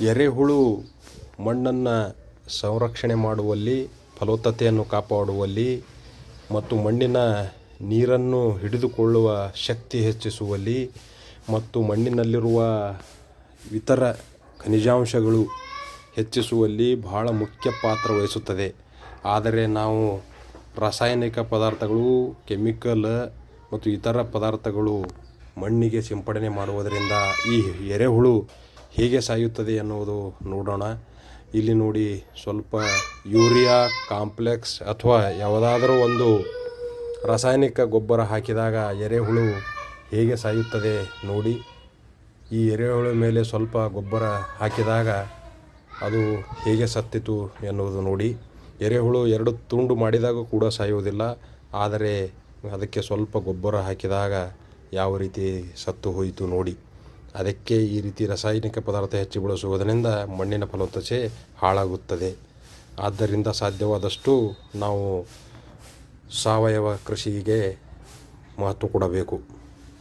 ಎರೆಹುಳು ಮಣ್ಣನ್ನು ಸಂರಕ್ಷಣೆ ಮಾಡುವಲ್ಲಿ, ಫಲವತ್ತತೆಯನ್ನು ಕಾಪಾಡುವಲ್ಲಿ ಮತ್ತು ಮಣ್ಣಿನ ನೀರನ್ನು ಹಿಡಿದುಕೊಳ್ಳುವ ಶಕ್ತಿ ಹೆಚ್ಚಿಸುವಲ್ಲಿ ಮತ್ತು ಮಣ್ಣಿನಲ್ಲಿರುವ ಇತರ ಖನಿಜಾಂಶಗಳು ಹೆಚ್ಚಿಸುವಲ್ಲಿ ಬಹಳ ಮುಖ್ಯ ಪಾತ್ರ ವಹಿಸುತ್ತದೆ. ಆದರೆ ನಾವು ರಾಸಾಯನಿಕ ಪದಾರ್ಥಗಳು, ಕೆಮಿಕಲ್ ಮತ್ತು ಇತರ ಪದಾರ್ಥಗಳು ಮಣ್ಣಿಗೆ ಸಿಂಪಡಣೆ ಮಾಡುವುದರಿಂದ ಈ ಎರೆಹುಳು ಹೇಗೆ ಸಾಯುತ್ತದೆ ಎನ್ನುವುದು ನೋಡೋಣ. ಇಲ್ಲಿ ನೋಡಿ ಸ್ವಲ್ಪ ಯೂರಿಯಾ ಕಾಂಪ್ಲೆಕ್ಸ್ ಅಥವಾ ಯಾವುದಾದರೂ ಒಂದು ರಾಸಾಯನಿಕ ಗೊಬ್ಬರ ಹಾಕಿದಾಗ ಎರೆಹುಳು ಹೇಗೆ ಸಾಯುತ್ತದೆ ನೋಡಿ. ಈ ಎರೆಹುಳು ಮೇಲೆ ಸ್ವಲ್ಪ ಗೊಬ್ಬರ ಹಾಕಿದಾಗ ಅದು ಹೇಗೆ ಸತ್ತಿತು ಎನ್ನುವುದು ನೋಡಿ. ಎರೆಹುಳು ಎರಡು ತುಂಡು ಮಾಡಿದಾಗ ಕೂಡ ಸಾಯುವುದಿಲ್ಲ. ಆದರೆ ಅದಕ್ಕೆ ಸ್ವಲ್ಪ ಗೊಬ್ಬರ ಹಾಕಿದಾಗ ಯಾವ ರೀತಿ ಸತ್ತು ಹೋಯಿತು ನೋಡಿ. ಅದಕ್ಕೆ ಈ ರೀತಿ ರಾಸಾಯನಿಕ ಪದಾರ್ಥ ಹೆಚ್ಚು ಬಳಸುವುದರಿಂದ ಮಣ್ಣಿನ ಫಲವತ್ತತೆ ಹಾಳಾಗುತ್ತದೆ. ಆದ್ದರಿಂದ ಸಾಧ್ಯವಾದಷ್ಟು ನಾವು ಸಾವಯವ ಕೃಷಿಗೆ ಮಹತ್ವ ಕೊಡಬೇಕು.